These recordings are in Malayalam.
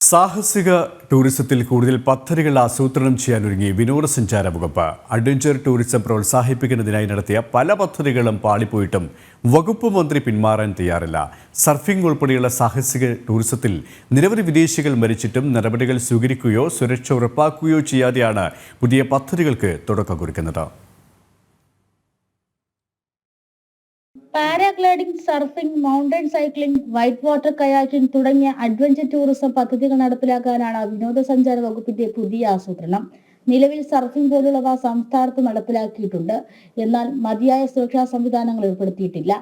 സാഹസിക ടൂറിസത്തിൽ കൂടുതൽ പദ്ധതികൾ ആസൂത്രണം ചെയ്യാനൊരുങ്ങി വിനോദസഞ്ചാര വകുപ്പ്. അഡ്വഞ്ചർ ടൂറിസം പ്രോത്സാഹിപ്പിക്കുന്നതിനായി നടത്തിയ പല പദ്ധതികളും പാളിപ്പോയിട്ടും വകുപ്പ് മന്ത്രി പിന്മാറാൻ തയ്യാറില്ല. സർഫിംഗ് ഉൾപ്പെടെയുള്ള സാഹസിക ടൂറിസത്തിൽ നിരവധി വിദേശികൾ മരിച്ചിട്ടും നടപടികൾ സ്വീകരിക്കുകയോ സുരക്ഷ ഉറപ്പാക്കുകയോ ചെയ്യാതെയാണ് പുതിയ പദ്ധതികൾക്ക് തുടക്കം കുറിക്കുന്നത്. Paragliding surfing mountain cycling white water kayaking തുടങ്ങിയ അഡ്വഞ്ചർ ടൂറിസം പദ്ധതികൾ നടപ്പിലാക്കാനാണ് വിനോദസഞ്ചാര വകുപ്പിന്റെ പുതിയ ആസൂത്രണം. നിലവിൽ സർഫിംഗ് പോലുള്ളവ സംസ്ഥാനത്ത് നടപ്പിലാക്കിയിട്ടുണ്ട്. എന്നാൽ മതിയായ സുരക്ഷാ സംവിധാനങ്ങൾ ഏർപ്പെടുത്തിയിട്ടില്ല.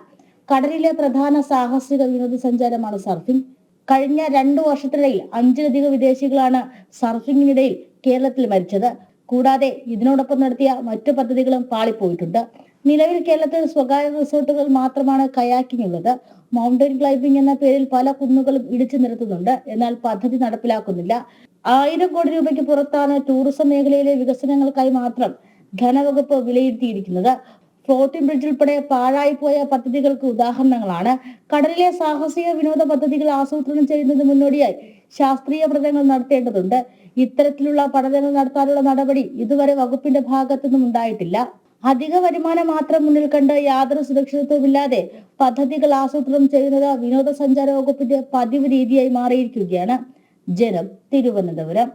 കടലിലെ പ്രധാന സാഹസിക വിനോദസഞ്ചാരമാണ് സർഫിംഗ്. കഴിഞ്ഞ രണ്ടു വർഷത്തിനിടയിൽ അഞ്ചിലധികം വിദേശികളാണ് സർഫിംഗിനിടയിൽ കേരളത്തിൽ മരിച്ചത്. കൂടാതെ ഇതിനോടൊപ്പം നടത്തിയ മറ്റു പദ്ധതികളും പാളിപ്പോയിട്ടുണ്ട്. നിലവിൽ കേരളത്തിൽ സ്വകാര്യ റിസോർട്ടുകൾ മാത്രമാണ് കയാക്കിംഗ് ഉള്ളത് മൗണ്ടൻ ക്ലൈംബിംഗ് എന്ന പേരിൽ പല കുന്നുകളും ഇടിച്ചു നിരത്തുന്നുണ്ട്. എന്നാൽ പദ്ധതി നടപ്പിലാക്കുന്നില്ല. ആയിരം കോടി രൂപയ്ക്ക് പുറത്താണ് ടൂറിസം മേഖലയിലെ വികസനങ്ങൾക്കായി മാത്രം ധനവകുപ്പ് വിലയിരുത്തിയിരിക്കുന്നത്. ഫ്ലോട്ടിംഗ് ബ്രിഡ്ജ് ഉൾപ്പെടെ പാഴായിപ്പോയ പദ്ധതികൾക്ക് ഉദാഹരണങ്ങളാണ്. കടലിലെ സാഹസിക വിനോദ പദ്ധതികൾ ആസൂത്രണം ചെയ്യുന്നത് മുന്നോടിയായി ശാസ്ത്രീയ പഠനങ്ങൾ നടത്തേണ്ടതുണ്ട്. ഇത്തരത്തിലുള്ള പഠനങ്ങൾ നടത്താനുള്ള നടപടി ഇതുവരെ വകുപ്പിന്റെ ഭാഗത്തുനിന്നും ഉണ്ടായിട്ടില്ല. അധിക വരുമാനം മാത്രം മുന്നിൽ കണ്ട് യാതൊരു സുരക്ഷിതത്വമില്ലാതെ പദ്ധതികൾ ആസൂത്രണം ചെയ്യുന്നത് വിനോദസഞ്ചാര വകുപ്പിന്റെ പതിവ് രീതിയായി മാറിയിരിക്കുകയാണ്. ജനം തിരുവനന്തപുരം.